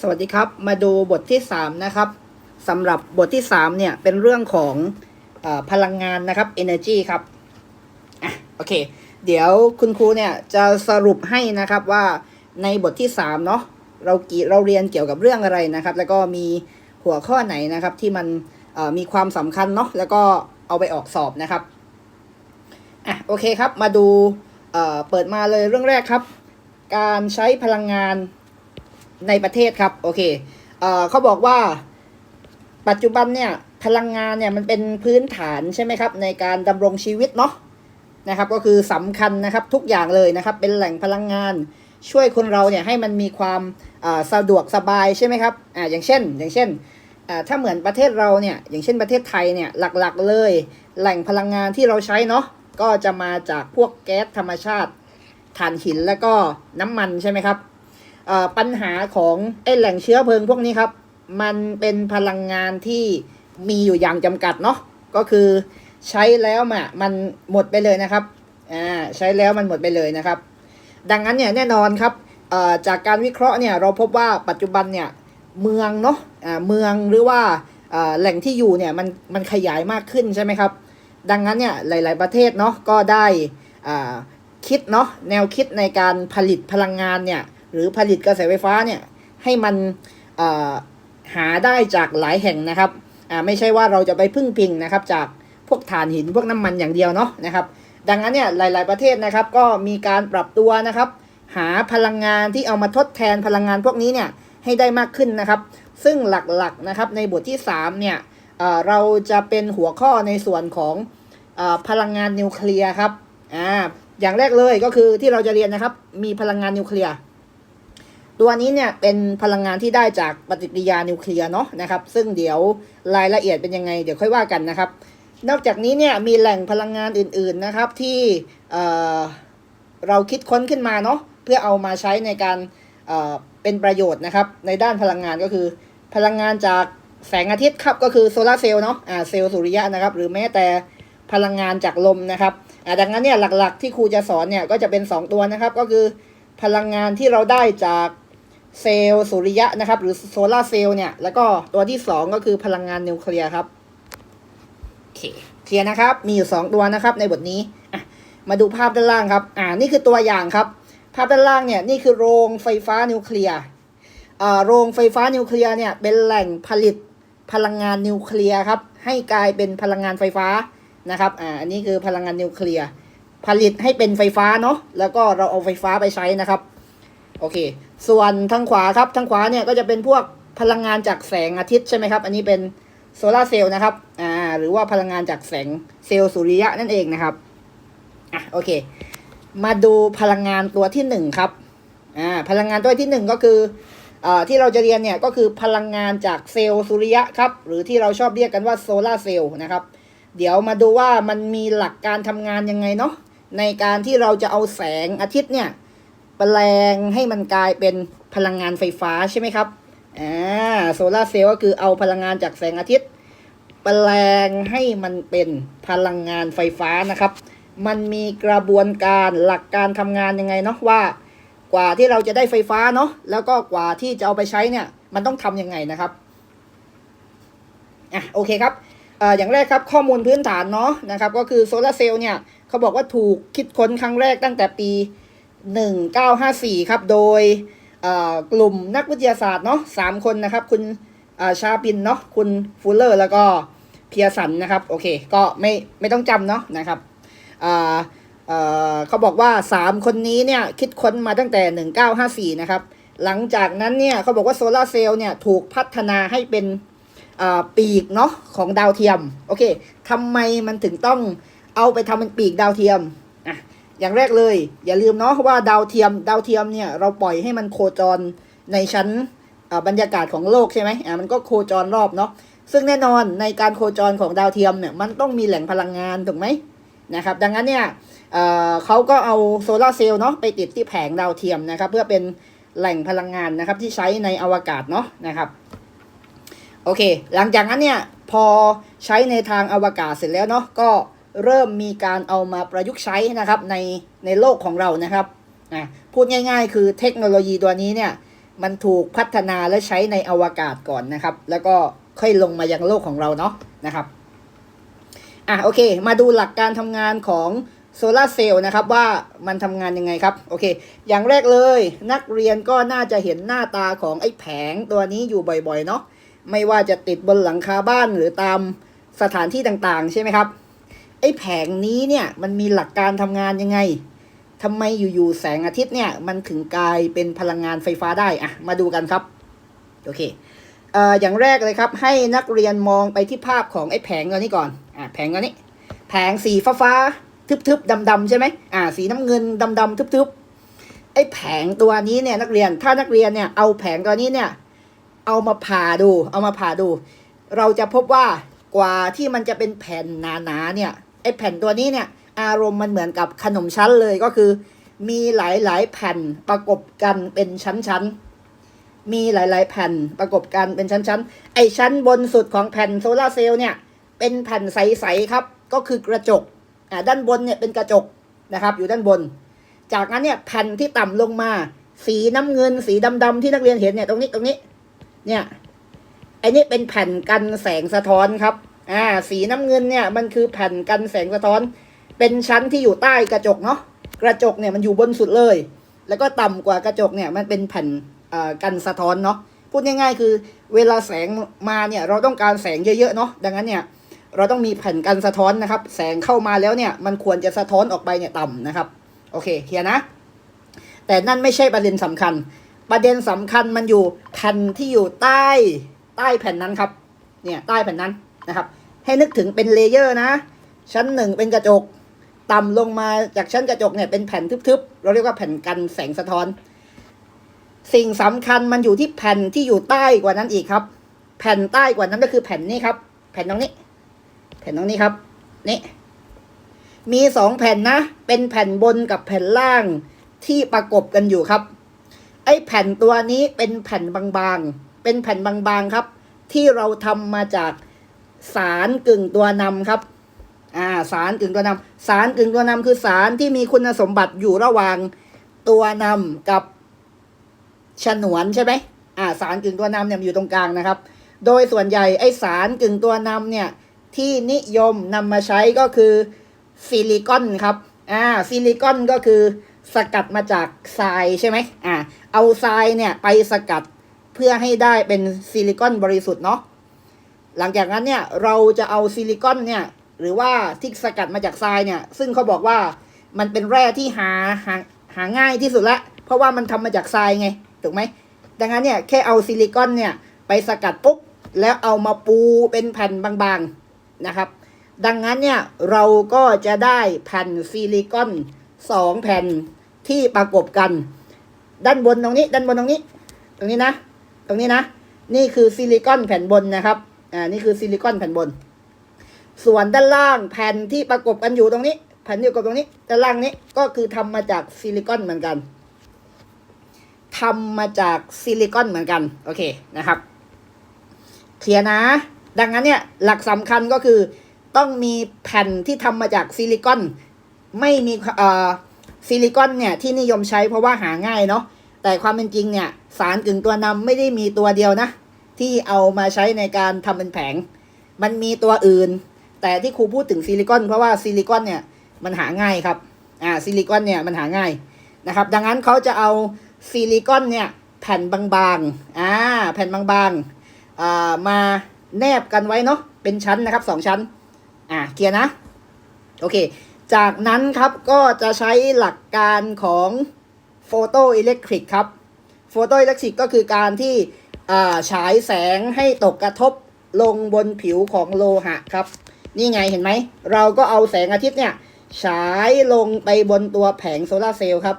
สวัสดีครับ มาดูบทที่ 3 นะครับสำหรับบทที่ 3 เนี่ย เป็นเรื่องของอพลังงานนะครับ energy ครับอะโอเค เดี๋ยวคุณครูเนี่ย จะสรุปให้นะครับว่าในบทที่ 3 เนาะเรากีเราเรียนเกี่ยวกับเรื่องอะไรนะครับ แล้วก็มีหัวข้อไหนนะครับที่มันมีความสำคัญเนาะแล้วก็เอาไปออกสอบนะครับอะโอเคครับมาดูเเปิดมาเลยเรื่องแรกครับ การใช้พลังงาน ในประเทศครับ โอเคเอ่อเขาบอกว่า ปัจจุบันเนี่ยพลังงานเนี่ยมันเป็นพื้นฐานใช่ไหมครับ ในการดำรงชีวิตเนาะนะครับ ก็คือสำคัญนะครับทุกอย่างเลยนะครับ เป็นแหล่งพลังงานช่วยคนเราเนี่ยให้มันมีความสะดวกสบายใช่ไหมครับอ่าอย่างเช่น อย่างเช่นอ่าถ้าเหมือนประเทศเราเนี่ยอย่างเช่นประเทศไทยเนี่ยหลักๆเลย แหล่งพลังงานที่เราใช้เนาะก็จะมาจากพวกแก๊สธรรมชาติถ่านหินแล้วก็น้ำมันใช่ไหมครับ ปัญหาของไอแหล่งเชื้อเพลิงพวกนี้ครับ มันเป็นพลังงานที่มีอยู่อย่างจำกัดเนาะก็คือใช้แล้วมามันหมดไปเลยนะครับอ่าใช้แล้วมันหมดไปเลยนะครับ ดังนั้นเนี่ยแน่นอนครับจากการวิเคราะห์เนี่ยเราพบว่าปัจจุบันเนี่ยเมืองเนาะอ่าเมืองหรือว่าแหล่งที่อยู่เนี่ยมันมันขยายมากขึ้นใช่ไหมครับ ดังนั้นเนี่ยหลาย ๆประเทศเนาะก็ได้คิดเนาะแนวคิดในการผลิตพลังงานเนี่ย หรือผลิตกระแสไฟฟ้าเนี่ยให้มันหาได้จากหลายแห่งนะครับไม่ใช่ว่าเราจะไปพึ่งพิงนะครับจากพวกถ่านหินพวกน้ำมันอย่างเดียวเนาะนะครับดังนั้นเนี่ยหลาย ๆประเทศนะครับก็มีการปรับตัวนะครับ หาพลังงานที่เอามาทดแทนพลังงานพวกนี้เนี่ยให้ได้มากขึ้นนะครับ ซึ่งหลักๆนะครับในบทที่3เนี่ยเราจะเป็นหัวข้อในส่วนของอพลังงานนิวเคลียร์ครับอ่าอย่างแรกเลยก็คือที่เราจะเรียนนะครับมีพลังงานนิวเคลียร์ ตัวนี้เนี่ยเป็นพลังงานที่ได้จากปฏิกิริยานิวเคลียร์เนาะนะครับ ซึ่งเดี๋ยวรายละเอียดเป็นยังไงเดี๋ยวค่อยว่ากันนะครับ นอกจากนี้เนี่ยมีแหล่งพลังงานอื่นๆนะครับที่เเราคิดค้นขึ้นมาเนาะเพื่อเอามาใช้ในการเเป็นประโยชน์นะครับ ในด้านพลังงานก็คือ พลังงานจากแสงอาทิตย์ครับก็คือโซลาร์เซลล์เนาะอ่าเซลล์สุริยะนะครับ หรือแม้แต่พลังงานจากลมนะครับอ่าดังนั้นเนี่ยหลักๆที่ครูจะสอนเนี่ยก็จะเป็น 2 ตัวนะครับ ก็คือพลังงานที่เราได้จาก เซลล์สุริยะนะครับ หรือโซลาร์เซลล์เนี่ย แล้วก็ตัวที่ 2 ก็คือพลังงานนิวเคลียร์ครับโอเคเคลียร์นะครับ มีอยู่ 2 ตัวนะครับในบทนี้อะมาดูภาพด้านล่างครับ อ่า นี่คือตัวอย่างครับ ภาพด้านล่างเนี่ย นี่คือโรงไฟฟ้านิวเคลียร์อ่าโรงไฟฟ้านิวเคลียร์เนี่ย เป็นแหล่งผลิตพลังงานนิวเคลียร์ครับ ให้กลายเป็นพลังงานไฟฟ้านะครับ อ่า อันนี้คือพลังงานนิวเคลียร์ ผลิตให้เป็นไฟฟ้าเนาะ แล้วก็เราเอาไฟฟ้าไปใช้นะครับ โอเค ส่วนทางขวาครับทางขวาเนี่ยก็จะเป็นพวกพลังงานจากแสงอาทิตย์ใช่ไหมครับ อันนี้เป็นโซลาเซลล์นะครับ อ่า หรือว่าพลังงานจากแสงเซลล์สุริยะนั่นเองนะครับ อะ โอเค มาดูพลังงานตัวที่หนึ่งครับ อ่า พลังงานตัวที่หนึ่งก็คืออ่าที่เราจะเรียนเนี่ยก็คือพลังงานจากเซลล์สุริยะครับ หรือที่เราชอบเรียกกันว่าโซลาเซลล์นะครับ เดี๋ยวมาดูว่ามันมีหลักการทำงานยังไงเนาะ ในการที่เราจะเอาแสงอาทิตย์เนี่ย แปลงให้มันกลายเป็นพลังงานไฟฟ้าใช่ไหมครับอ่าโซลาร์เซลล์ก็คือเอาพลังงานจากแสงอาทิตย์ แปลงให้มันเป็นพลังงานไฟฟ้านะครับ มันมีกระบวนการหลักการทำงานยังไงเนาะว่า กว่าที่เราจะได้ไฟฟ้าเนาะแล้วก็กว่าที่จะเอาไปใช้เนี่ยมันต้องทำยังไงนะครับอะโอเคครับอ่ออย่างแรกครับข้อมูลพื้นฐานเนาะนะครับ ก็คือโซลาร์เซลล์เนี่ยเขาบอกว่าถูกคิดค้นครั้งแรกตั้งแต่ปี 1954 ครับ โดยกลุ่มนักวิทยาศาสตร์เนาะสามคนนะครับ คุณชาปินเนาะคุณฟูลเลอร์แล้วก็เพียสันนะครับ โอเค ก็ไม่ไม่ต้องจำเนาะนะครับเเขาบอกว่า 3 คนนี้เนี่ยคิดค้นมาตั้งแต่ 1954 นะครับ หลังจากนั้นเนี่ยเขาบอกว่าโซลาร์เซลล์เนี่ยถูกพัฒนาให้เป็นปีกเนาะของดาวเทียม โอเคทำไมมันถึงต้องเอาไปทำเป็นปีกดาวเทียม อย่างแรกเลย อย่าลืมเนาะว่าดาวเทียมดาวเทียมเนี่ยเราปล่อยให้มันโคจรในชั้นบรรยากาศของโลกใช่ไหมอ่ามันก็โคจรรอบเนาะซึ่งแน่นอนในการโคจรของดาวเทียมเนี่ยมันต้องมีแหล่งพลังงานถูกไหมนะครับดังนั้นเนี่ยเเขาก็เอาโซลาเซลล์เนาะไปติดที่แผงดาวเทียมนะครับเพื่อเป็นแหล่งพลังงานนะครับที่ใช้ในอวกาศเนาะนะครับโอเค หลังจากนั้นเนี่ยพอใช้ในทางอวกาศเสร็จแล้วเนาะก็ เริ่มมีการเอามาประยุกต์ใช้นะครับในในโลกของเรานะครับอะพูดง่ายๆ คือเทคโนโลยีตัวนี้เนี่ยมันถูกพัฒนาและใช้ในอวกาศก่อนนะครับ แล้วก็ค่อยลงมายังโลกของเราเนาะนะครับอะโอเค มาดูหลักการทำงานของโซลาร์เซลล์นะครับว่ามันทำงานยังไงครับโอเค อย่างแรกเลยนักเรียนก็น่าจะเห็นหน้าตาของไอ้แผงตัวนี้อยู่บ่อยๆเนาะไม่ว่าจะติดบนหลังคาบ้านหรือตามสถานที่ต่างๆ ใช่ไหมครับ ไอ้แผงนี้เนี่ยมันมีหลักการทำงานยังไงทำไมอยู่ๆแสงอาทิตย์เนี่ยมันถึงกลายเป็นพลังงานไฟฟ้าได้อะมาดูกันครับ โอเคเอ่ออย่างแรกเลยครับ ให้นักเรียนมองไปที่ภาพของไอ้แผงตัวนี้ก่อนอะแผงตัวนี้ แผงสีฟ้าฟ้าๆทึบๆดำๆใช่ไหมอ่า สีน้ำเงินดำๆทึบๆไอ้แผงตัวนี้เนี่ยนักเรียนถ้านักเรียนเนี่ยเอาแผงตัวนี้เนี่ย เอามาผ่าดู เอามาผ่าดู เราจะพบว่ากว่าที่มันจะเป็นแผ่นหนาๆเนี่ย ไอ้แผ่นตัวนี้เนี่ย อารมณ์มันเหมือนกับขนมชั้นเลยก็คือ มีหลาย ๆ แผ่นประกบกันเป็นชั้น ๆ มีหลาย ๆ แผ่นประกบกันเป็นชั้น ๆ ไอ้ชั้นบนสุดของแผ่นโซลาร์เซลล์เนี่ย เป็นแผ่นใส ๆ ครับ ก็คือกระจกอ่าด้านบนเนี่ยเป็นกระจกนะครับ อยู่ด้านบน จากนั้นเนี่ยแผ่นที่ต่ำลงมา สีน้ำเงิน สีดำๆที่นักเรียนเห็นเนี่ยตรงนี้ตรงนี้ เนี่ยไอ้นี่เป็นแผ่นกันแสงสะท้อนครับ อ่าสีน้ำเงินเนี่ยมันคือแผ่นกันแสงสะท้อน เป็นชั้นที่อยู่ใต้กระจกเนาะกระจกเนี่ยมันอยู่บนสุดเลย แล้วก็ต่ำกว่ากระจกเนี่ยมันเป็นแผ่นอ่ากันสะท้อนเนาะพูดง่ายๆ คือเวลาแสงมาเนี่ยเราต้องการแสงเยอะๆเนาะดังนั้นเนี่ยเราต้องมีแผ่นกันสะท้อนนะครับ แสงเข้ามาแล้วเนี่ยมันควรจะสะท้อนออกไปเนี่ยต่ำนะครับโอเคเคลียร์นะ แต่นั่นไม่ใช่ประเด็นสำคัญ ประเด็นสำคัญมันอยู่แผ่นที่อยู่ใต้ใต้แผ่นนั้นครับ เนี่ยใต้แผ่นนั้น นะครับ ให้นึกถึงเป็นเลเยอร์นะ ชั้นหนึ่งเป็นกระจก ต่ำลงมาจากชั้นกระจกเนี่ยเป็นแผ่นทึบๆ เราเรียกว่าแผ่นกันแสงสะท้อน สิ่งสำคัญมันอยู่ที่แผ่นที่อยู่ใต้กว่านั้นอีกครับ แผ่นใต้กว่านั้นก็คือแผ่นนี้ครับ แผ่นตรงนี้ แผ่นตรงนี้ครับ นี่ มีสองแผ่นนะ เป็นแผ่นบนกับแผ่นล่างที่ประกบกันอยู่ครับ ไอ้แผ่นตัวนี้เป็นแผ่นบางๆ เป็นแผ่นบางๆครับ ที่เราทำมาจาก สารกึ่งตัวนำครับอ่าสารกึ่งตัวนำสารกึ่งตัวนำคือสารที่มีคุณสมบัติอยู่ระหว่างตัวนำกับฉนวนใช่ไหมอ่าสารกึ่งตัวนำเนี่ยอยู่ตรงกลางนะครับ โดยส่วนใหญ่ไอสารกึ่งตัวนำเนี่ยที่นิยมนำมาใช้ก็คือซิลิคอนครับอ่าซิลิคอนก็คือสกัดมาจากทรายใช่ไหมอ่าเอาทรายเนี่ยไปสกัดเพื่อให้ได้เป็นซิลิคอนบริสุทธิ์เนาะ หลังจากนั้นเนี่ยเราจะเอาซิลิคอนเนี่ยหรือว่าที่สกัดมาจากทรายเนี่ย ซึ่งเขาบอกว่ามันเป็นแร่ที่หาหาหาง่ายที่สุดละ เพราะว่ามันทำมาจากทรายไงถูกไหมดังนั้นเนี่ยแค่เอาซิลิคอนเนี่ยไปสกัดปุ๊บแล้วเอามาปูเป็นแผ่นบางๆนะครับ ดังนั้นเนี่ยเราก็จะได้แผ่นซิลิคอนสองแผ่นที่ประกบกัน ด้านบนตรงนี้ ด้านบนตรงนี้ ตรงนี้นะ ตรงนี้นะ นี่คือซิลิคอนแผ่นบนนะครับ อ่านี่คือซิลิคอนแผ่นบน ส่วนด้านล่างแผ่นที่ประกบกันอยู่ตรงนี้ แผ่นที่ประกบตรงนี้ด้านล่างนี้ก็คือทำมาจากซิลิคอนเหมือนกันทำมาจากซิลิคอนเหมือนกัน โอเคนะครับเคลียร์นะ ดังนั้นเนี่ยหลักสำคัญก็คือต้องมีแผ่นที่ทำมาจากซิลิคอน ไม่มีเอ่อซิลิคอนเนี่ยที่นิยมใช้เพราะว่าหาง่ายเนาะแต่ความเป็นจริงเนี่ยสารกึ่งตัวนำไม่ได้มีตัวเดียวนะ ที่เอามาใช้ในการทำเป็นแผง มันมีตัวอื่น แต่ที่ครูพูดถึงซิลิคอนเพราะว่าซิลิคอนเนี่ยมันหาง่ายครับอ่าซิลิคอนเนี่ยมันหาง่ายนะครับ ดังนั้นเขาจะเอาซิลิคอนเนี่ยแผ่นบางๆอ่าแผ่นบางๆอ่ามาแนบกันไว้เนาะเป็นชั้นนะครับสองชั้นอ่าเคลียร์นะโอเค จากนั้นครับก็จะใช้หลักการของโฟโตอิเล็กทริกครับโฟโตอิเล็กทริกก็คือการที่ ฉายแสงให้ตกกระทบลงบนผิวของโลหะครับ นี่ไงเห็นไหม เราก็เอาแสงอาทิตย์เนี่ย ฉายลงไปบนตัวแผงโซลาเซลล์ครับ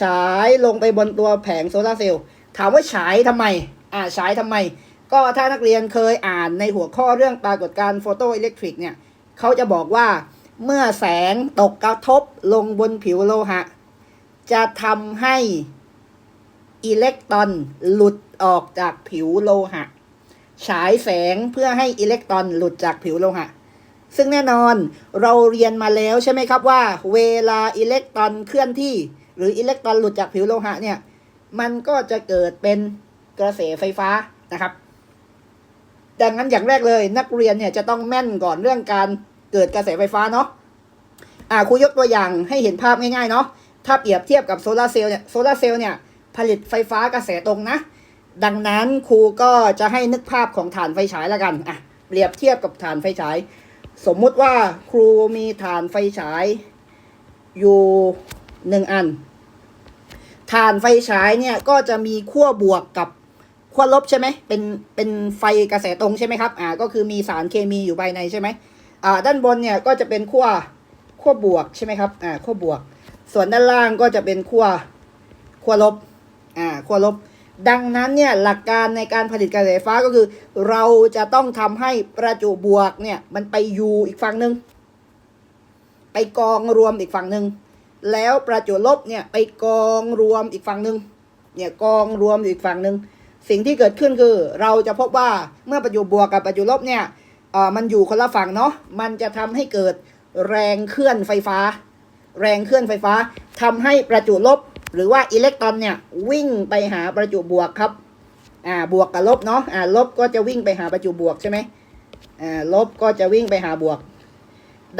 ฉายลงไปบนตัวแผงโซลาเซลล์ถามว่าฉายทำไม อ่าฉายทำไม ก็ถ้านักเรียนเคยอ่านในหัวข้อเรื่องปรากฏการณ์โฟโตอิเล็กทริกเนี่ยเขาจะบอกว่าเมื่อแสงตกกระทบลงบนผิวโลหะ จะทำให้อิเล็กตรอนหลุด ออกจากผิวโลหะ ฉายแสงเพื่อให้อิเล็กตรอนหลุดจากผิวโลหะ ซึ่งแน่นอนเราเรียนมาแล้วใช่ไหมครับว่า เวลาอิเล็กตรอนเคลื่อนที่ หรืออิเล็กตรอนหลุดจากผิวโลหะเนี่ย มันก็จะเกิดเป็นกระแสไฟฟ้านะครับ ดังนั้นอย่างแรกเลย นักเรียนเนี่ยจะต้องแม่นก่อนเรื่องการเกิดกระแสไฟฟ้าเนาะอ่าครูยกตัวอย่างให้เห็นภาพง่ายๆเนาะถ้าเปรียบเทียบกับโซลาร์เซลล์เนี่ยโซลาร์เซลล์เนี่ยผลิตไฟฟ้ากระแสตรงนะ ดังนั้นครูก็จะให้นึกภาพของฐานไฟฉายแล้วกันอะเปรียบเทียบกับฐานไฟฉาย สมมุติว่าครูมีฐานไฟฉายอยู่หนึ่งอันฐานไฟฉายเนี่ยก็จะมีขั้วบวกกับขั้วลบใช่ไหมเป็นเป็นไฟกระแสตรงใช่ไหมครับอ่าก็คือมีสารเคมีอยู่ภายในใช่ไหมอ่าด้านบนเนี่ยก็จะเป็นขั้วขั้วบวกใช่ไหมครับอ่าขั้วบวก ส่วนด้านล่างก็จะเป็นขั้วขั้วลบอ่าขั้วลบ ดังนั้นเนี่ยหลักการในการผลิตกระแสไฟฟ้าก็คือ เราจะต้องทำให้ประจุบวกเนี่ยมันไปอยู่อีกฝั่งหนึ่งไปกองรวมอีกฝั่งหนึ่งแล้วประจุลบเนี่ยไปกองรวมอีกฝั่งหนึ่งเนี่ยกองรวมอีกฝั่งหนึ่งสิ่งที่เกิดขึ้นคือ เราจะพบว่าเมื่อประจุบวกกับประจุลบเนี่ยเออมันอยู่คนละฝั่งเนาะมันจะทำให้เกิดแรงเคลื่อนไฟฟ้า แรงเคลื่อนไฟฟ้าทำให้ประจุลบ หรือว่าอิเล็กตรอนเนี่ยวิ่งไปหาประจุบวกครับอ่าบวกกับลบเนาะอ่าลบก็จะวิ่งไปหาประจุบวกใช่ไหมอ่าลบก็จะวิ่งไปหาบวก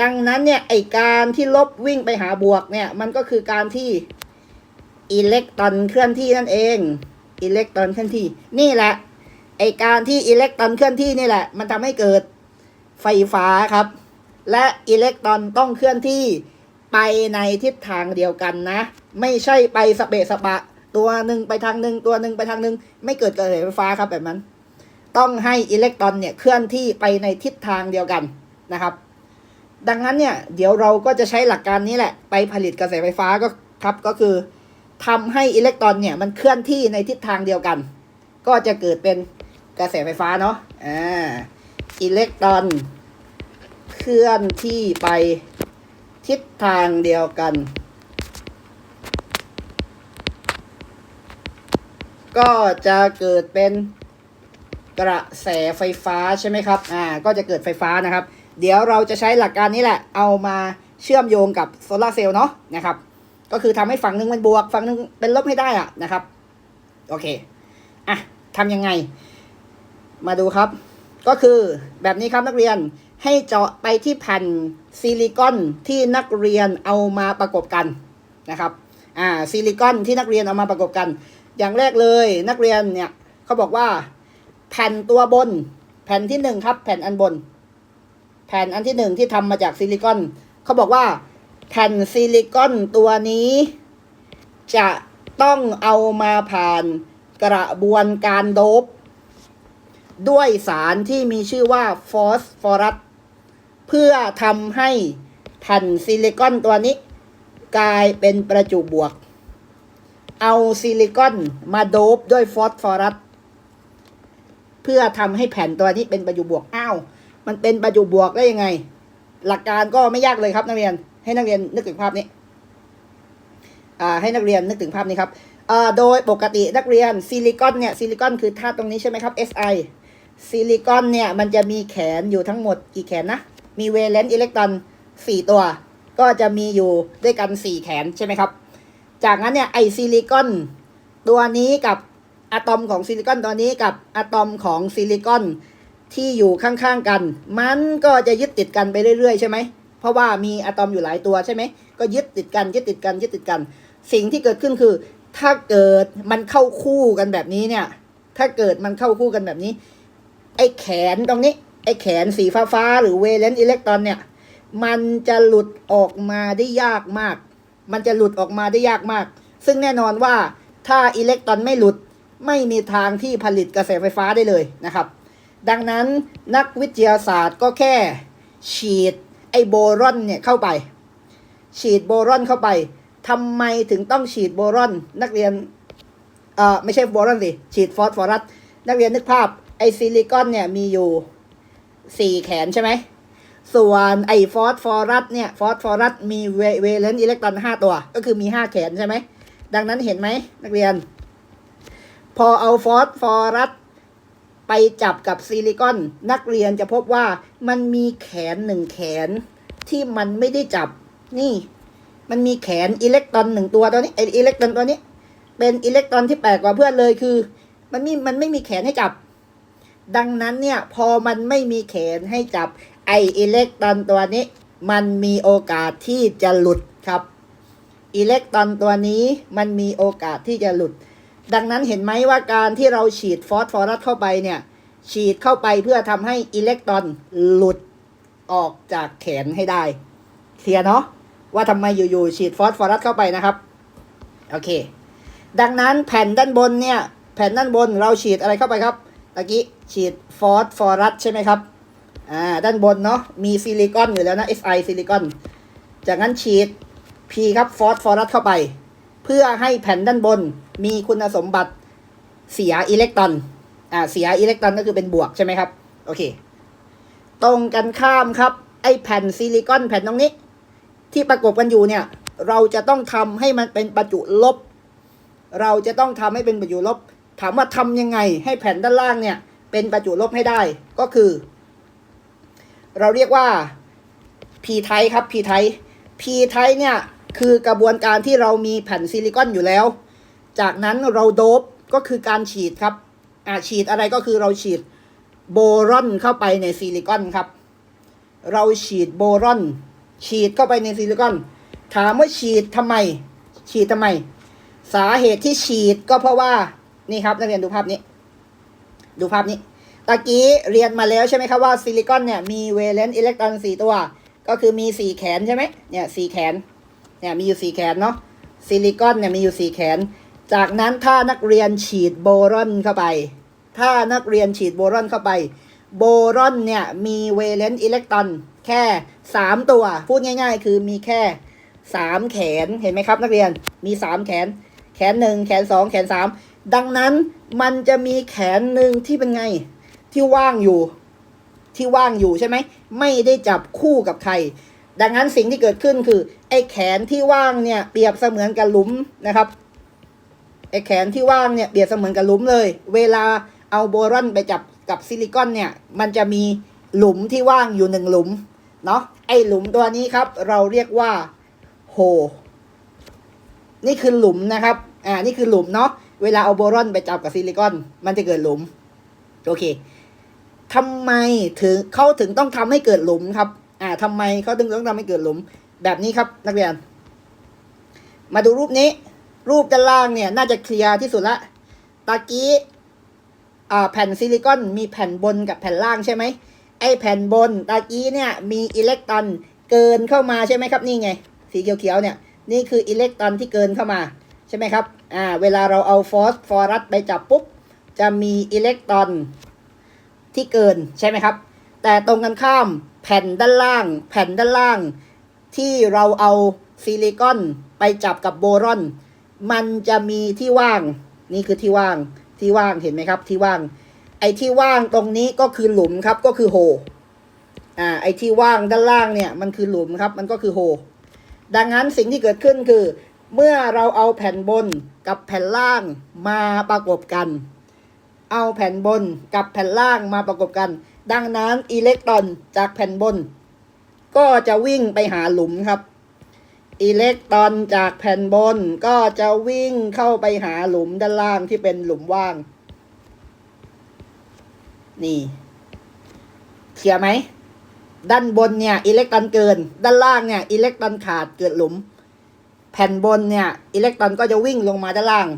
ดังนั้นเนี่ยไอการที่ลบวิ่งไปหาบวกเนี่ยมันก็คือการที่อิเล็กตรอนเคลื่อนที่นั่นเองอิเล็กตรอนเคลื่อนที่ นี่แหละไอการที่อิเล็กตรอนเคลื่อนที่นี่แหละ มันทำให้เกิดไฟฟ้าครับ และอิเล็กตรอนต้องเคลื่อนที่ไปในทิศทางเดียวกันนะ ไม่ใช่ไปสเปะสปะ ตัวหนึ่งไปทางหนึ่งตัวหนึ่งไปทางหนึ่งไม่เกิดกระแสไฟฟ้าครับแบบนั้น ต้องให้อิเล็กตรอนเนี่ยเคลื่อนที่ไปในทิศทางเดียวกันนะครับ ดังนั้นเนี่ยเดี๋ยวเราก็จะใช้หลักการนี้แหละ ไปผลิตกระแสไฟฟ้าก็ครับก็คือทำให้อิเล็กตรอนเนี่ยมันเคลื่อนที่ในทิศทางเดียวกัน ก็จะเกิดเป็นกระแสไฟฟ้าเนาะอ่าอิเล็กตรอนเคลื่อนที่ไปทิศทางเดียวกัน ก็จะเกิดเป็นกระแสไฟฟ้าใช่ไหมครับ อ่า ก็จะเกิดไฟฟ้านะครับ เดี๋ยวเราจะใช้หลักการนี้แหละ เอามาเชื่อมโยงกับโซลาร์เซลล์เนาะนะครับ ก็คือทำให้ฝั่งหนึ่งเป็นบวก ฝั่งหนึ่งเป็นลบให้ได้อะนะครับ โอเค อะทำยังไง มาดูครับ ก็คือแบบนี้ครับนักเรียน ให้เจาะไปที่แผ่นซิลิคอนที่นักเรียนเอามาประกบกันนะครับ อ่า ซิลิคอนที่นักเรียนเอามาประกบกัน อย่างแรกเลยนักเรียนเนี่ยเขาบอกว่า แผ่นตัวบน แผ่นที่หนึ่งครับ แผ่นอันบน แผ่นอันที่หนึ่งที่ทำมาจากซิลิคอนเขาบอกว่า แผ่นซิลิคอนตัวนี้ จะต้องเอามาผ่านกระบวนการโดบด้วยสารที่มีชื่อว่าฟอสฟอรัสเพื่อทำให้แผ่นซิลิคอนตัวนี้ กลายเป็นประจุบวก เอาซิลิคอนมาโดบด้วยฟอสฟอรัสเพื่อทำให้แผ่นตัวนี้เป็นประจุบวกอ้าวมันเป็นประจุบวกได้ยังไง หลักการก็ไม่ยากเลยครับนักเรียน ให้นักเรียนนึกถึงภาพนี้อ่าให้นักเรียนนึกถึงภาพนี้ครับอ่าโดยปกตินักเรียนซิลิคอนเนี่ยซิลิคอนคือธาตุตรงนี้ใช่ไหมครับ Si ซิลิคอนเนี่ยมันจะมีแขนอยู่ทั้งหมดกี่แขนนะ มีเวเลนต์อิเล็กตรอนสี่ตัว ก็จะมีอยู่ด้วยกันสี่แขนใช่ไหมครับ จากนั้นเนี่ยไอซิลิคอนตัวนี้กับอะตอมของซิลิคอนตัวนี้กับอะตอมของซิลิคอนที่อยู่ข้างๆกัน มันก็จะยึดติดกันไปเรื่อยๆใช่ไหมเพราะว่ามีอะตอมอยู่หลายตัวใช่ไหมก็ยึดติดกันยึดติดกันยึดติดกัน สิ่งที่เกิดขึ้นคือ ถ้าเกิดมันเข้าคู่กันแบบนี้เนี่ย ถ้าเกิดมันเข้าคู่กันแบบนี้ ไอ้แขนตรงนี้ ไอ้แขนสีฟ้าฟ้าๆหรือเวเลนต์อิเล็กตรอนเนี่ย มันจะหลุดออกมาได้ยากมาก มันจะหลุดออกมาได้ยากมาก ซึ่งแน่นอนว่าถ้าอิเล็กตรอนไม่หลุดไม่มีทางที่ผลิตกระแสไฟฟ้าได้เลยนะครับ ดังนั้นนักวิทยาศาสตร์ก็แค่ฉีดไอโบรอนเนี่ยเข้าไป ฉีดโบรอนเข้าไปทำไมถึงต้องฉีดโบรอน นักเรียนเอ่อไม่ใช่โบรอนสิฉีดฟอสฟอรัสนักเรียนนึกภาพไอซิลิคอนเนี่ยมีอยู่สี่แขนใช่ไหม ส่วนไอฟอสฟอรัสเนี่ยฟอสฟอรัสมีเวเลนต์อิเล็กตรอนห้าตัว ก็คือมีห้าแขนใช่ไหม ดังนั้นเห็นไหมนักเรียน พอเอาฟอสฟอรัสไปจับกับซิลิคอน นักเรียนจะพบว่ามันมีแขนหนึ่งแขนที่มันไม่ได้จับนี่ มันมีแขนอิเล็กตรอนหนึ่งตัวตัวนี้ไออิเล็กตรอนตัวนี้ เป็นอิเล็กตรอนที่แปลกกว่าเพื่อนเลยคือ มันมีมันไม่มีแขนให้จับ ดังนั้นเนี่ย พอมันไม่มีแขนให้จับ ไออิเล็กตรอนตัวนี้ มันมีโอกาสที่จะหลุดครับอิเล็กตรอนตัวนี้มันมีโอกาสที่จะหลุด ดังนั้นเห็นไหมว่าการที่เราฉีดฟอสฟอรัสเข้าไปเนี่ย ฉีดเข้าไปเพื่อทำให้อิเล็กตรอนหลุดออกจากแขนให้ได้เคลียร์เนาะว่าทำไมอยู่ๆฉีดฟอสฟอรัสเข้าไปนะครับ โอเค ดังนั้นแผ่นด้านบนเนี่ย แผ่นด้านบนเราฉีดอะไรเข้าไปครับตะกี้ฉีดฟอสฟอรัสใช่ไหมครับ อ่าด้านบนเนาะมีซิลิคอนอยู่แล้วนะ Si ซิลิคอนจากนั้นฉีด P ครับฟอสฟอรัสเข้าไป เพื่อให้แผ่นด้านบนมีคุณสมบัติเสียอิเล็กตรอนอ่าเสียอิเล็กตรอนก็คือเป็นบวกใช่ไหมครับ โอเค ตรงกันข้ามครับ ไอแผ่นซิลิคอนแผ่นตรงนี้ ที่ประกบกันอยู่เนี่ย เราจะต้องทำให้มันเป็นประจุลบ เราจะต้องทำให้เป็นประจุลบ ถามว่าทำยังไงให้แผ่นด้านล่างเนี่ย เป็นประจุลบให้ได้ก็คือ เราเรียกว่า P type ครับ P type P type เนี่ย คือกระบวนการที่เรามีแผ่นซิลิคอนอยู่แล้ว จากนั้นเราโดบก็คือการฉีดครับอ่าฉีดอะไรก็คือเราฉีดโบรอนเข้าไปในซิลิคอนครับ เราฉีดโบรอน ฉีดเข้าไปในซิลิคอน ถามว่าฉีดทำไม ฉีดทำไม สาเหตุที่ฉีดก็เพราะว่า นี่ครับนักเรียนดูภาพนี้ ดูภาพนี้ ตะกี้เรียนมาแล้วใช่ไหมครับว่าซิลิคอนเนี่ยมีเวเลนต์อิเล็กตรอนสี่ตัว ก็คือมีสี่แขนใช่ไหมเนี่ยสี่แขนเนี่ยมีอยู่สี่แขนเนาะซิลิคอนเนี่ยมีอยู่สี่แขน จากนั้นถ้านักเรียนฉีดโบรอนเข้าไป ถ้านักเรียนฉีดโบรอนเข้าไปโบรอนเนี่ยมีเวเลนต์อิเล็กตรอนแค่สามตัว พูดง่ายๆ คือมีแค่สามแขนเห็นไหมครับ นักเรียนมีสามแขน แขนหนึ่งแขนสองแขนสามดังนั้นมันจะมีแขนหนึ่งที่เป็นไง ที่ว่างอยู่ ที่ว่างอยู่ใช่ไหม ไม่ได้จับคู่กับใคร ดังนั้นสิ่งที่เกิดขึ้นคือ ไอ้แขนที่ว่างเนี่ย เปรียบเสมือนกับหลุมนะครับ ไอ้แขนที่ว่างเนี่ยเปรียบเสมือนกับหลุมเลย เวลาเอาโบรอนไปจับกับซิลิคอนเนี่ย มันจะมีหลุมที่ว่างอยู่หนึ่งหลุม เนาะไอ้หลุมตัวนี้ครับ เราเรียกว่าโฮนี่คือหลุมนะครับ อ่า นี่คือหลุมเนาะ เวลาเอาโบรอนไปจับกับซิลิคอน มันจะเกิดหลุม โอเค ทำไมถึงเขาถึงต้องทำให้เกิดหลุมครับ อ่าทำไมเขาถึงต้องทำให้เกิดหลุม แบบนี้ครับ นักเรียน มาดูรูปนี้ รูปด้านล่างเนี่ย น่าจะเคลียร์ที่สุดละตะกี้อ่าแผ่นซิลิคอนมีแผ่นบนกับแผ่นล่างใช่ไหมไอแผ่นบนตะกี้เนี่ยมีอิเล็กตรอนเกินเข้ามาใช่ไหมครับ นี่ไง สีเขียวๆเนี่ย นี่คืออิเล็กตรอนที่เกินเข้ามาใช่ไหมครับ อ่า เวลาเราเอาฟอสฟอรัสไปจับปุ๊บ จะมีอิเล็กตรอน ที่เกินใช่ไหมครับ แต่ตรงกันข้ามแผ่นด้านล่าง แผ่นด้านล่าง ที่เราเอาซิลิคอนไปจับกับโบรอน มันจะมีที่ว่าง นี่คือที่ว่างที่ว่างเห็นไหมครับที่ว่าง ไอ้ที่ว่างตรงนี้ก็คือหลุมครับก็คือโฮอ่าไอ้ที่ว่างด้านล่างเนี่ยมันคือหลุมครับมันก็คือโฮดังนั้นสิ่งที่เกิดขึ้นคือ เมื่อเราเอาแผ่นบนกับแผ่นล่างมาประกบกัน เอาแผ่นบนกับแผ่นล่างมาประกบกัน ดังนั้นอิเล็กตรอนจากแผ่นบน ก็จะวิ่งไปหาหลุมครับ อิเล็กตรอนจากแผ่นบน ก็จะวิ่งเข้าไปหาหลุมด้านล่างที่เป็นหลุมว่าง นี่เคลียร์ไหมด้านบนเนี่ยอิเล็กตรอนเกิน ด้านล่างเนี่ยอิเล็กตรอนขาดเกิดหลุม แผ่นบนเนี่ยอิเล็กตรอนก็จะวิ่งลงมาด้านล่าง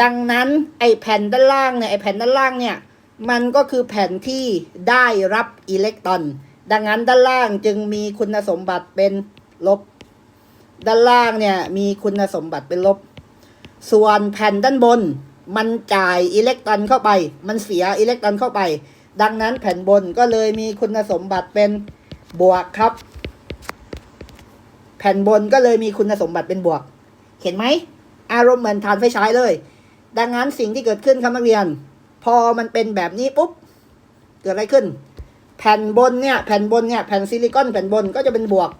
ดังนั้นไอแผ่นด้านล่างเนี่ยไอแผ่นด้านล่างเนี่ยมันก็คือแผ่นที่ได้รับอิเล็กตรอน ดังนั้นด้านล่างจึงมีคุณสมบัติเป็นลบ ด้านล่างเนี่ยมีคุณสมบัติเป็นลบ ส่วนแผ่นด้านบน มันจ่ายอิเล็กตรอนเข้าไป มันเสียอิเล็กตรอนเข้าไป ดังนั้นแผ่นบนก็เลยมีคุณสมบัติเป็นบวกครับ แผ่นบนก็เลยมีคุณสมบัติเป็นบวก เห็นไหมอารมณ์เหมือนทานไฟฉายเลย ดังนั้นสิ่งที่เกิดขึ้นครับนักเรียน พอมันเป็นแบบนี้ปุ๊บ เกิดอะไรขึ้น แผ่นบนเนี่ย แผ่นบนเนี่ย แผ่นซิลิคอนแผ่นบนก็จะเป็นบวก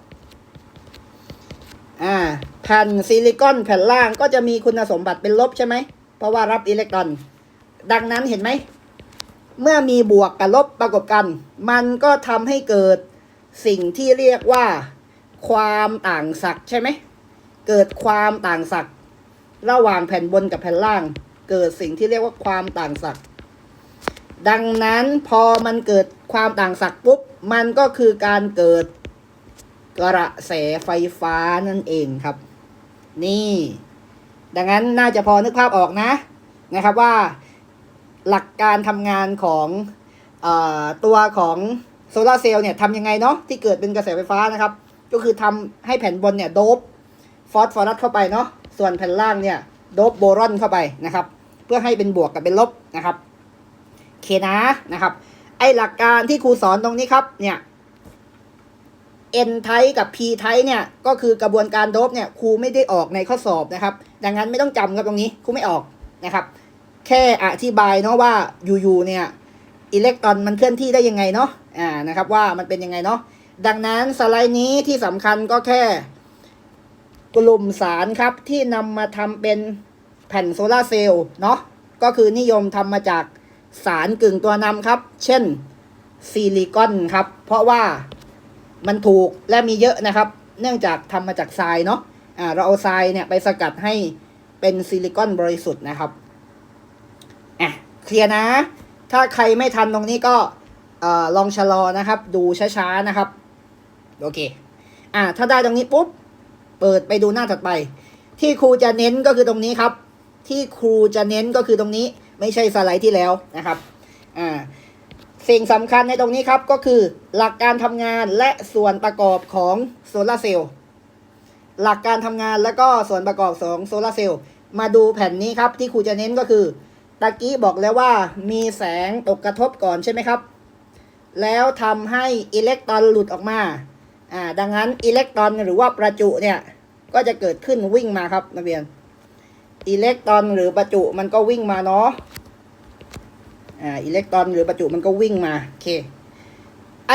อ่า แผ่นซิลิคอนแผ่นล่างก็จะมีคุณสมบัติเป็นลบใช่ไหม เพราะว่ารับอิเล็กตรอน ดังนั้นเห็นไหม เมื่อมีบวกกับลบประกบกัน มันก็ทำให้เกิดสิ่งที่เรียกว่า ความต่างศักย์ใช่ไหม เกิดความต่างศักย์ ระหว่างแผ่นบนกับแผ่นล่าง เกิดสิ่งที่เรียกว่าความต่างศักย์ดังนั้นพอมันเกิดความต่างศักย์ปุ๊บ มันก็คือการเกิดกระแสไฟฟ้านั่นเองครับ นี่ ดังนั้นน่าจะพอนึกภาพออกนะนะครับว่าหลักการทำงานของอตัวของโซลาร์เซลล์เนี่ยทำยังไงเนาะที่เกิดเป็นกระแสไฟฟ้านะครับ ก็คือทำให้แผ่นบนเนี่ยโดบฟอสฟอรัสเข้าไปเนาะ ส่วนแผ่นล่างเนี่ยโดบโบรอนเข้าไปนะครับ เพื่อให้เป็นบวกกับเป็นลบนะครับเคนะนะครับ ไอหลักการที่ครูสอนตรงนี้ครับเนี่ย N type กับ P type เนี่ยก็คือกระบวนการโดบเนี่ยครูไม่ได้ออกในข้อสอบนะครับ ดังนั้นไม่ต้องจำครับตรงนี้ครูไม่ออกนะครับ แค่อธิบายเนาะว่าอยู่ๆเนี่ยอิเล็กตรอนมันเคลื่อนที่ได้ยังไงเนาะอ่านะครับว่ามันเป็นยังไงเนาะดังนั้นสไลด์นี้ที่สำคัญก็แค่ กลุ่มสารครับที่นำมาทำเป็นแผ่นโซลาร์เซลล์เนาะก็คือนิยมทำมาจากสารกึ่งตัวนำครับ เช่นซิลิคอนครับ เพราะว่ามันถูกและมีเยอะนะครับ เนื่องจากทำมาจากทรายเนาะอ่าเราเอาทรายเนี่ยไปสกัดให้เป็นซิลิคอนบริสุทธิ์นะครับอะเคลียร์นะ ถ้าใครไม่ทันตรงนี้ก็เอ่อลองชะลอนะครับ ดูช้าๆนะครับ โอเค อะถ้าได้ตรงนี้ปุ๊บ เปิดไปดูหน้าถัดไป ที่ครูจะเน้นก็คือตรงนี้ครับ ที่ครูจะเน้นก็คือตรงนี้ไม่ใช่สไลด์ที่แล้วนะครับอ่าสิ่งสำคัญในตรงนี้ครับก็คือหลักการทำงานและส่วนประกอบของโซลาร์เซลล์หลักการทำงานและก็ส่วนประกอบของโซลาร์เซลล์มาดูแผ่นนี้ครับที่ครูจะเน้นก็คือตะกี้บอกแล้วว่ามีแสงตกกระทบก่อนใช่ไหมครับ แล้วทำให้อิเล็กตรอนหลุดออกมา อ่า ดังนั้นอิเล็กตรอนหรือว่าประจุเนี่ย ก็จะเกิดขึ้นวิ่งมาครับนักเรียน อิเล็กตรอนหรือประจุมันก็วิ่งมาเนาะ อ่า อิเล็กตรอนหรือประจุมันก็วิ่งมา โอเค ไอ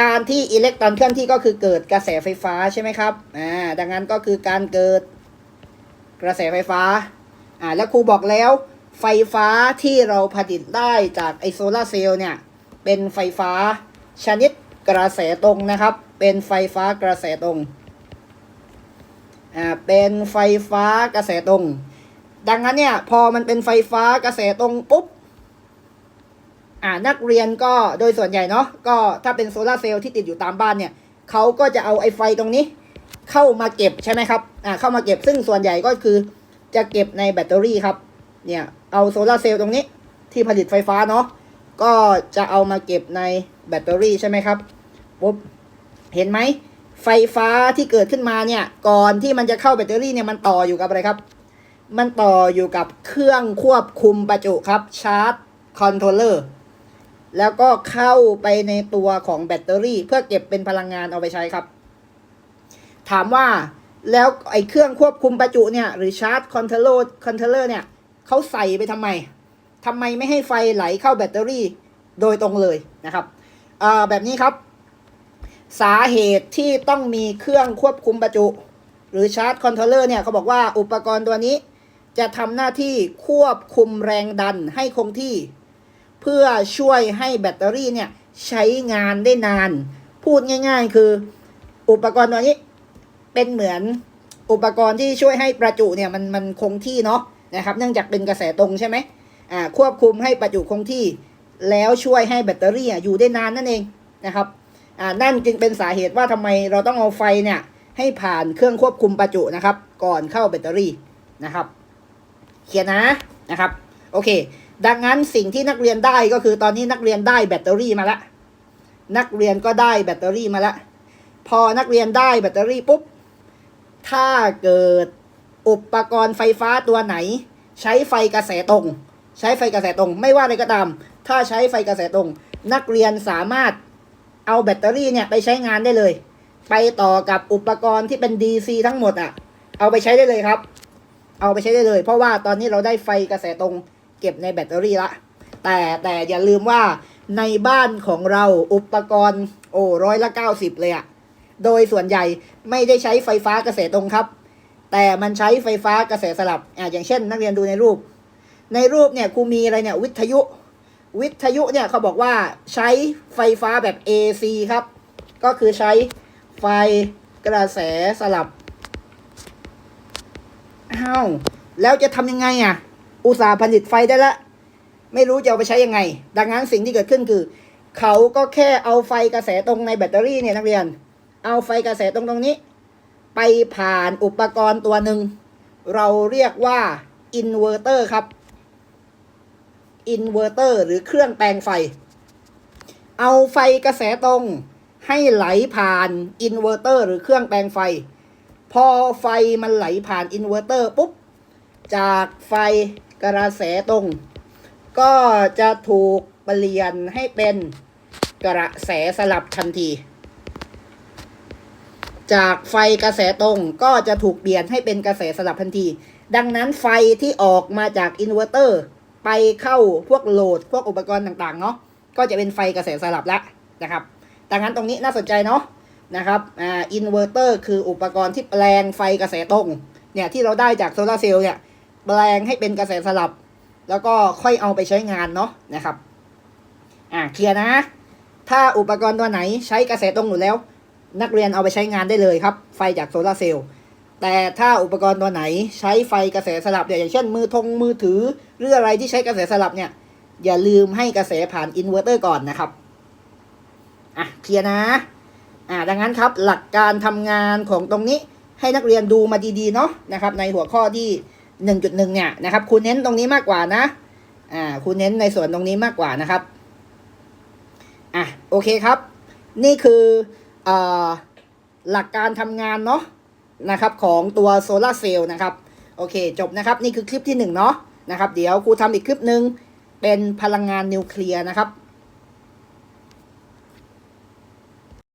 การที่อิเล็กตรอนเคลื่อนที่ก็คือเกิดกระแสไฟฟ้าใช่ไหมครับ อ่า ดังนั้นก็คือการเกิดกระแสไฟฟ้า อ่า แล้วครูบอกแล้ว ไฟฟ้าที่เราผลิตได้จากไอโซลาเซลล์เนี่ย เป็นไฟฟ้าชนิด กระแสตรงนะครับ เป็นไฟฟ้ากระแสตรงอ่าเป็นไฟฟ้ากระแสตรง ดังนั้นเนี่ยพอมันเป็นไฟฟ้ากระแสตรงปุ๊บอ่านักเรียนก็โดยส่วนใหญ่เนาะก็ถ้าเป็นโซลาเซลล์ที่ติดอยู่ตามบ้านเนี่ยเขาก็จะเอาไอไฟตรงนี้ เข้ามาเก็บใช่ไหมครับอ่าเข้ามาเก็บซึ่งส่วนใหญ่ก็คือจะเก็บในแบตเตอรี่ครับเนี่ยเอาโซลาเซลล์ตรงนี้ที่ผลิตไฟฟ้าเนาะก็จะเอามาเก็บในแบตเตอรี่ใช่ไหมครับ ปุ๊บเห็นไหมไฟฟ้าที่เกิดขึ้นมาเนี่ย ก่อนที่มันจะเข้าแบตเตอรี่เนี่ยมันต่ออยู่กับอะไรครับ มันต่ออยู่กับเครื่องควบคุมประจุครับชาร์จคอนโทรลเลอร์แล้วก็เข้าไปในตัวของแบตเตอรี่ เพื่อเก็บเป็นพลังงานเอาไปใช้ครับ ถามว่าแล้วไอ้เครื่องควบคุมประจุเนี่ย หรือชาร์จคอนโทรลเลอร์คอนโทรลเลอร์เนี่ยเขาใส่ไปทำไมทำไมไม่ให้ไฟไหลเข้าแบตเตอรี่โดยตรงเลยนะครับอ่าแบบนี้ครับ สาเหตุที่ต้องมีเครื่องควบคุมประจุ หรือชาร์จคอนโทรลเลอร์เนี่ยเขาบอกว่าอุปกรณ์ตัวนี้ จะทำหน้าที่ควบคุมแรงดันให้คงที่ เพื่อช่วยให้แบตเตอรี่เนี่ยใช้งานได้นาน พูดง่าย ๆ คืออุปกรณ์ตัวนี้เป็นเหมือนอุปกรณ์ที่ช่วยให้ประจุเนี่ยมันมันคงที่เนาะนะครับ เนื่องจากเป็นกระแสตรงใช่ไหมอ่าควบคุมให้ประจุคงที่ แล้วช่วยให้แบตเตอรี่อะอยู่ได้นานนั่นเองนะครับ อ่านั่นจึงเป็นสาเหตุว่าทำไมเราต้องเอาไฟเนี่ยให้ผ่านเครื่องควบคุมประจุนะครับ ก่อนเข้าแบตเตอรี่นะครับเขียนนะนะครับ โอเค ดังนั้นสิ่งที่นักเรียนได้ก็คือตอนนี้นักเรียนได้แบตเตอรี่มาละนักเรียนก็ได้แบตเตอรี่มาละพอนักเรียนได้แบตเตอรี่ปุ๊บถ้าเกิดอุปกรณ์ไฟฟ้าตัวไหน ใช้ไฟกระแสตรง ใช้ไฟกระแสตรง ไม่ว่าอะไรก็ตาม ถ้าใช้ไฟกระแสตรง นักเรียนสามารถ เอาแบตเตอรี่เนี่ยไปใช้งานได้เลย ไปต่อกับอุปกรณ์ที่เป็น DC ทั้งหมดอะ เอาไปใช้ได้เลยครับ เอาไปใช้ได้เลย เพราะว่าตอนนี้เราได้ไฟกระแสตรงเก็บในแบตเตอรี่ละ แต่แต่อย่าลืมว่าในบ้านของเราอุปกรณ์โอ้ร้อยละเก้าสิบเลยอะ โดยส่วนใหญ่ไม่ได้ใช้ไฟฟ้ากระแสตรงครับ แต่มันใช้ไฟฟ้ากระแสสลับอ่าอย่างเช่น นักเรียนดูในรูป ในรูปเนี่ยครูมีอะไรเนี่ยวิทยุ วิทยุเนี่ยเขาบอกว่าใช้ไฟฟ้าแบบ AC ครับ ก็คือใช้ไฟกระแสสลับอ้าวแล้วจะทำยังไงอะ อุตสาห์ผลิตไฟได้ละ ไม่รู้จะเอาไปใช้ยังไง ดังนั้นสิ่งที่เกิดขึ้นคือ เขาก็แค่เอาไฟกระแสตรงในแบตเตอรี่เนี่ยนักเรียน เอาไฟกระแสตรงตรงนี้ ไปผ่านอุปกรณ์ตัวหนึ่ง เราเรียกว่าอินเวอร์เตอร์ครับ อินเวอร์เตอร์หรือเครื่องแปลงไฟ เอาไฟกระแสตรงให้ไหลผ่านอินเวอร์เตอร์หรือเครื่องแปลงไฟ พอไฟมันไหลผ่านอินเวอร์เตอร์ปุ๊บ จากไฟกระแสตรง ก็จะถูกเปลี่ยนให้เป็นกระแสสลับทันที จากไฟกระแสตรงก็จะถูกเปลี่ยนให้เป็นกระแสสลับทันที ดังนั้นไฟที่ออกมาจากอินเวอร์เตอร์ ไปเข้าพวกโหลด พวกอุปกรณ์ต่างๆเนาะก็จะเป็นไฟกระแสสลับละนะครับดังนั้นตรงนี้น่าสนใจเนาะนะครับอ่าอินเวอร์เตอร์คืออุปกรณ์ที่แปลงไฟกระแสตรงเนี่ยที่เราได้จากโซลาร์เซลล์เนี่ยแปลงให้เป็นกระแสสลับ แล้วก็ค่อยเอาไปใช้งานเนาะนะครับอ่าเคลียร์นะ ถ้าอุปกรณ์ตัวไหนใช้กระแสตรงอยู่แล้ว นักเรียนเอาไปใช้งานได้เลยครับ ไฟจากโซลาร์เซลล์ แต่ถ้าอุปกรณ์ตัวไหนใช้ไฟกระแสสลับเนี่ยอย่างเช่นมือทงมือถือหรืออะไรที่ใช้กระแสสลับเนี่ย อย่าลืมให้กระแสผ่านอินเวอร์เตอร์ก่อนนะครับอะเคลียร์นะอ่าดังนั้นครับหลักการทำงานของตรงนี้ให้นักเรียนดูมาดีๆเนาะนะครับ ในหัวข้อที่ 1.1 เนี่ยนะครับคุณเน้นตรงนี้มากกว่านะอ่าคุณเน้นในส่วนตรงนี้มากกว่านะครับอะโอเคครับ นี่คือเออหลักการทำงานเนาะ นะครับของตัวโซลาร์เซลล์นะครับโอเคจบนะครับนี่คือคลิปที่หนึ่งเนาะนะครับเดี๋ยวครูทำอีกคลิปหนึ่งเป็นพลังงานนิวเคลียร์นะครับ